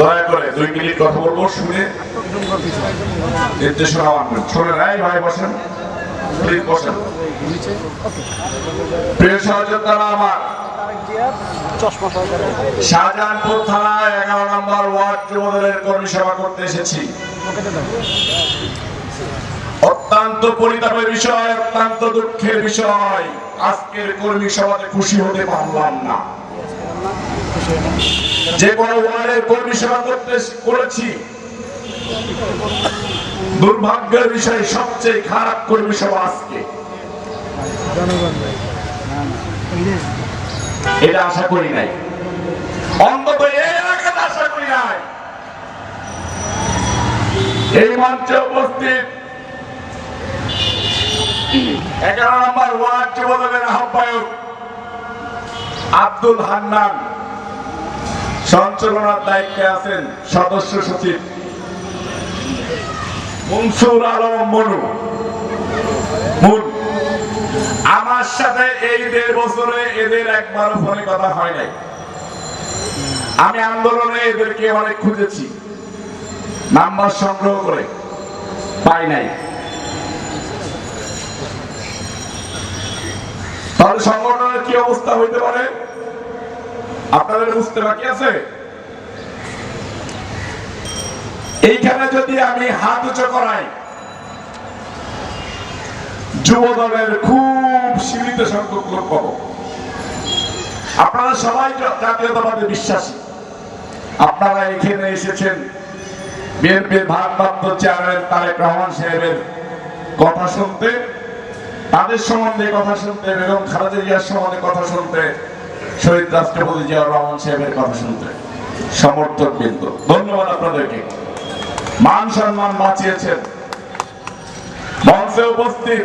দয়া করে দুই মিনিট কথা বলব, শুনে নির্দেশনা মানবেন শোনেন, এই ভাই বসেন প্লিজ বসেন। প্রিয় সহযোদ্ধারা আমার, শাহজাহানপুর থানায় এগারো নম্বর ওয়ার্ড যুবদলের কর্মী সভা করতে এসেছি। অত্যন্ত পরিতাপের বিষয়, অত্যন্ত দুঃখের বিষয়। আজকের কর্মী সভাতে খুশি হতে পারলাম না। যে কোনো ওয়ার্ডের কর্মী সভা করতে করেছি। দুর্ভাগ্যের বিষয় সবচেয়ে খারাপ কর্মী সভা আজকে। এটা আশা করি নাই। অন্তত এই আশা করি নাই। এই মঞ্চে উপস্থিত এগারো নম্বর ওয়ার্ড যুবদলের আহ্বায়ক আব্দুল হান্নান। সঞ্চালনার দায়িত্বে আছেন সদস্য সচিব মনসুর আলম মনু। আমার সাথে এই দেড় বছরে এদের একবারও ফোনে কথা হয় নাই। আমি আন্দোলনে এদেরকে অনেক খুঁজেছি, নাম্বার সংগ্রহ করে পাই নাই। তাহলে সংগঠনের কি অবস্থা হইতে পারে? আপনাদের বুঝতে বাকি আছে? এইখানে যদি আমি হাত উঁচু করাই যুব দলের খুব সীমিত সংখ্যক লোক পাবো। আপনারা সবাই জাতীয়তাবাদে বিশ্বাসী। আপনারা এখানে এসেছেন বিএনপির ভারপ্রাপ্ত চেয়ারম্যান তারেক রহমান সাহেবের কথা শুনতে, তাদের সম্বন্ধে কথা শুনতে, বেগম খালেদা জিয়ার সম্বন্ধে কথা শুনতে শহীদ রাষ্ট্রপতি জিয়াউর রহমান সাহেবের কথা শুনতে। সমর্থক বিন্দু, ধন্যবাদ আপনাদেরকে। মান সম্মান বাঁচিয়েছেন। মঞ্চে উপস্থিত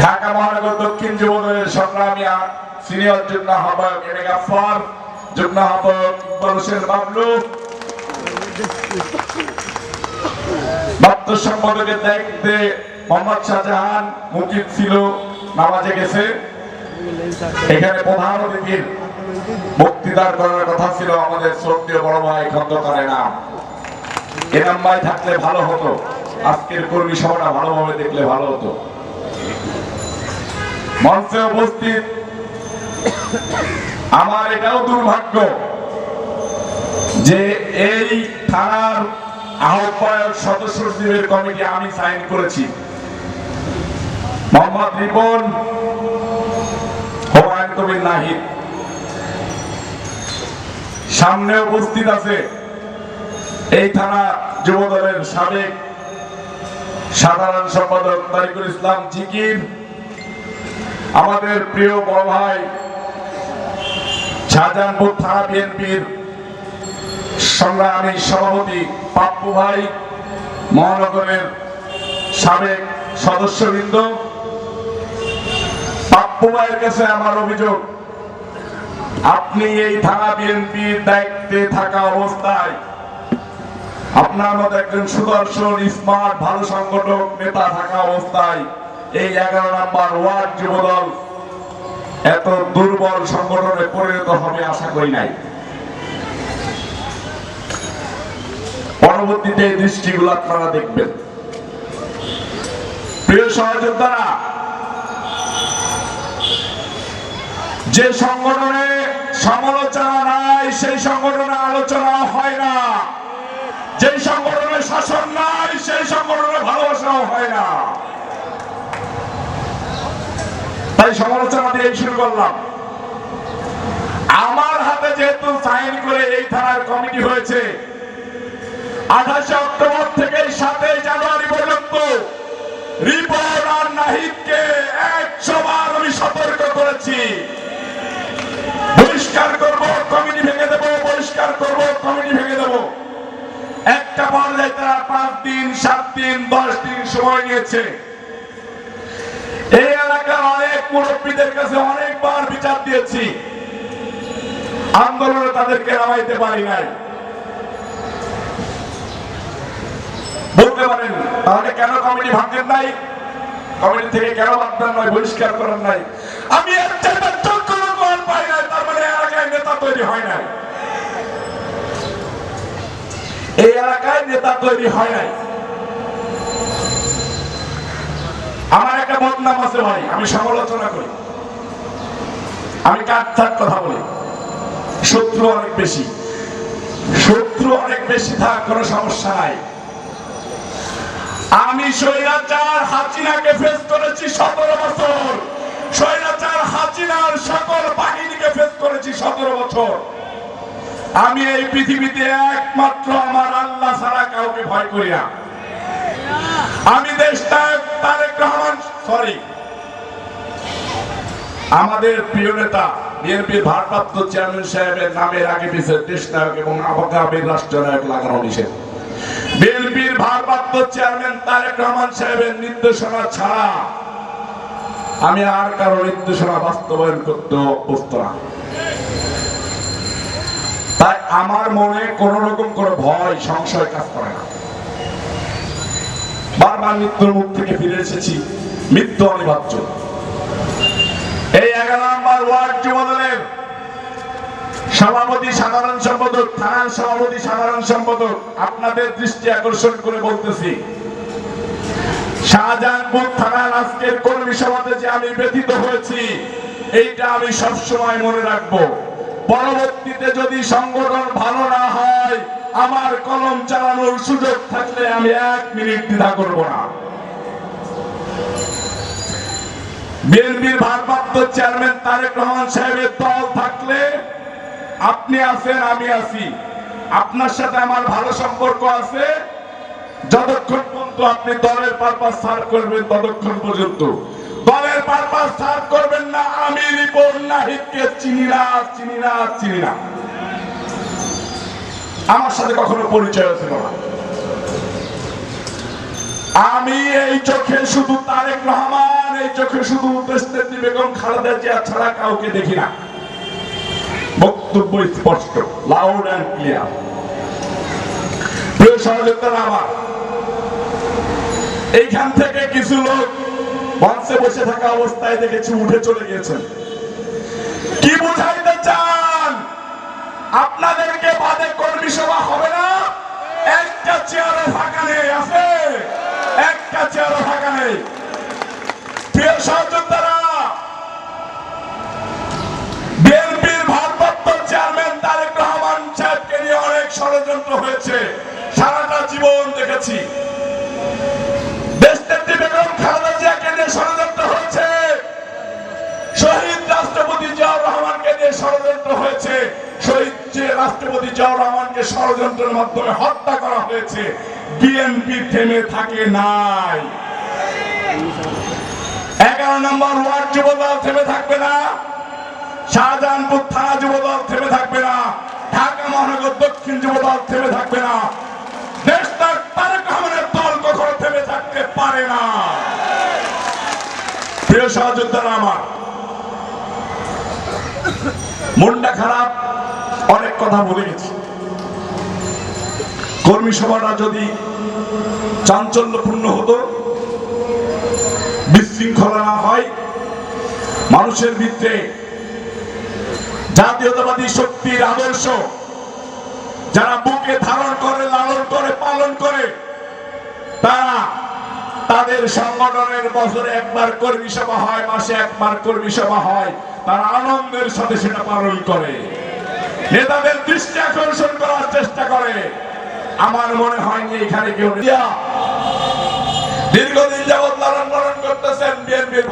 ঢাকা মহানগর দক্ষিণ যুবদলের সংগ্রামী সিনিয়র যুগ্ম আহ্বায়ক এম এ গাফফার যুগ্ম আহ্বায়ক ইকবাল হোসেন বাবলু। দপ্তর সম্পাদকের দায়িত্বে মোহাম্মদ শাহজাহান মুকিব ছিল, নামাজে গেছে। এখানে প্রধান অতিথির বক্তৃতার করার কথা ছিল আমাদের শ্রদ্ধেয় বড় ভাই ভাই থাকলে ভালো হতো, আজকের কর্মী সভাটা ভালোভাবে দেখলে ভালো হতো। মঞ্চে উপস্থিত আমার এটাও দুর্ভাগ্য যে এই থানার আহ্বায়ক সদস্য কমিটি আমি সাইন করেছি। মোহাম্মদ রিপন নাহিদ সামনে উপস্থিত আছে এই থানা যুবদলের সাবেক সাধারণ সম্পাদক তারিকুল ইসলাম জিকির, আমাদের প্রিয় বড় ভাই শাহজাহানপুর থানা বিএনপির সংগ্রামী সভাপতি পাপ্পু ভাই, মহানগরের সাবেক সদস্যবৃন্দ। ভাইয়ের কাছে আমার অভিযোগ, আপনি এই থানা বিএনপির দায়িত্বে থাকা অবস্থায় আপনার মতো একজন সুদর্শন স্মার্ট ভালো সংগঠক, নেতা থাকা অবস্থায় এই এগারো নাম্বার ওয়ার্ড যুবদল এত দুর্বল সংগঠনে পরিণত হবে আশা করি নাই। পরবর্তীতে দৃষ্টিগুলো আপনারা দেখবেন। প্রিয় সহযোদ্ধারা যে সংগঠনে সমালোচনা নাই, সেই সংগঠনে আলোচনা হয় না। যে সংগঠনে শাসন নাই, সেই সংগঠনে ভালোবাসাও হয় না। তাই সমালোচনা দিয়ে শুরু করলাম। আমার হাতে যেহেতু সাইন করে এই থানার কমিটি হয়েছে, আঠাশে অক্টোবর থেকে সাতই জানুয়ারি পর্যন্ত রিপন আর নাহিদকে একশো বার আমি সতর্ক করেছি। বহিষ্কার করব, কমিটি ভেঙে দেব বহিষ্কার করব, কমিটি ভেঙে দেব। একটা পর্যায়ে তারা পাঁচ দিন, সাত দিন, দশ দিন সময় নিয়েছে। এই এলাকার অনেক মুরব্বীদের কাছে অনেকবার বিচার দিয়েছি। আন্দোলনে তাদেরকে নামাইতে পারি নাই। বলতে পারেন, তাহলে কেন কমিটি ভাঙছেন নাই? কমিটি থেকে কেন বাদ নয় বহিষ্কার করেন নাই? আমি এর তার হয় নাই। এই এলাকায় নেতা তৈরি হয় নাই। আমার একটা বদনাম আছে ভাই, আমি সমালোচনা করি। আমি কাটথাক কথা বলি। শত্রু অনেক বেশি। শত্রু অনেক বেশি থাক কোনো সমস্যা নাই। আমি স্বৈরাচার হাসিনাকে ফেস করেছি সতেরো বছর। স্বৈরাচার হাসিনার সকল করেছি সতেরো বছর। আমি এই পৃথিবীতে একমাত্র আমার আল্লাহ ছাড়া কাউকে ভয় করি না। আমি দেশটা সরি আমাদের প্রিয় নেতা বিএনপির ভারপ্রাপ্ত চেয়ারম্যান সাহেবের নামের আগে পিছিয়ে দেশ নায়ক এবং আবগামের রাষ্ট্রনায়ক লাগানো নিষেধ। বিএনপির ভারপ্রাপ্ত চেয়ারম্যান তারেক রহমান সাহেবের নির্দেশনা ছাড়া আমি আর কারও নির্দেশনা বাস্তবায়ন করতে অভ্যস্ত না। তাই আমার মনে কোন রকম কোনো ভয়, সংশয় কাজ করে না। বারবার মৃত্যুর মুখ থেকে ফিরে এসেছি, মৃত্যু অনিবার্য। এই এগারো নম্বর ওয়ার্ড যুবদলের সভাপতি, সাধারণ সম্পাদক, থানার সভাপতি, সাধারণ সম্পাদক, আপনাদের দৃষ্টি আকর্ষণ করে বলতেছি, শাহজাহানপুর থানার আজকের কর্মী সভাতে যে আমি ব্যথিত হয়েছি, এইটা আমি সবসময় মনে রাখব। পরবর্তীতে যদি সংগঠন ভালো না হয়, আমার কলম চালানোর সুযোগ থাকলে আমি এক মিনিট দ্বিধা করব না। বিএনপির ভারপ্রাপ্ত চেয়ারম্যান তারেক রহমান সাহেবের দল থাকলে আপনি আছেন, আমি আছি। আপনার সাথে আমার ভালো সম্পর্ক আছে। যতক্ষণ পর্যন্ত আপনি দলের পারপাস সার্ভ করবেন, ততক্ষণ পর্যন্ত। আমি এই চোখে শুধু তারেক রহমান, এই চোখে শুধু দেশনেত্রী বেগম খালেদা জিয়া ছাড়া কাউকে দেখি না। বক্তব্য স্পষ্ট লাউড অ্যান্ড ক্লিয়ার প্রিয় সহযোগিতা আমার, এইখান থেকে কিছু লোক মঞ্চে বসে থাকা অবস্থায় দেখেছি উঠে চলে গিয়েছেন। কি বুঝাইতে চান? আপনাদেরকে বাদে কর্মী সভা হবে না? একটা চেয়ারও ফাঁকা নেই, আছে? একটা চেয়ারও ফাঁকা নেই। প্রিয় সহযোদ্ধারা নিয়ে অনেক ষড়যন্ত্র হয়েছে। সারাটা জীবন দেখেছি। ষড়যন্ত্র হয়েছে। শহীদ যে রাষ্ট্রপতি জিয়াউর রহমানকে ষড়যন্ত্রের মাধ্যমে হত্যা করা হয়েছে বিএনপি থেমে থাকে নাই। এগারো নম্বর ওয়ার্ড যুবদল থেমে থাকবে না। শাহজাহানপুর থানা যুবদল থেমে থাকবে না। ঢাকা মহানগর দক্ষিণ যুবদল থেমে থাকবে না। দেশটার তারেক রহমানের দল কখনো থেমে থাকতে পারে না। প্রিয় সহযোদ্ধারা আমার মনটা খারাপ, অনেক কথা বলে গেছি। কর্মী সভাটা যদি চাঞ্চল্যপূর্ণ হতো, বিশৃঙ্খলা না হয়, মানুষের ভিতরে জাতীয়তাবাদী শক্তির আদর্শ, যারা বুকে ধারণ করে, লালন করে, পালন করে, তারা তাদের সংগঠনের বছরে একবার কর্মী সভা হয়, মাসে একবার কর্মী সভা হয়। তারা আনন্দের সাথে সেটা পালন করে। নেতাদের দৃষ্টি আকর্ষণ করার চেষ্টা করে। আমার মনে হয়নি এখানে কেউ দীর্ঘদিন যাবৎ লালন পালন করতেছেন বিএনপির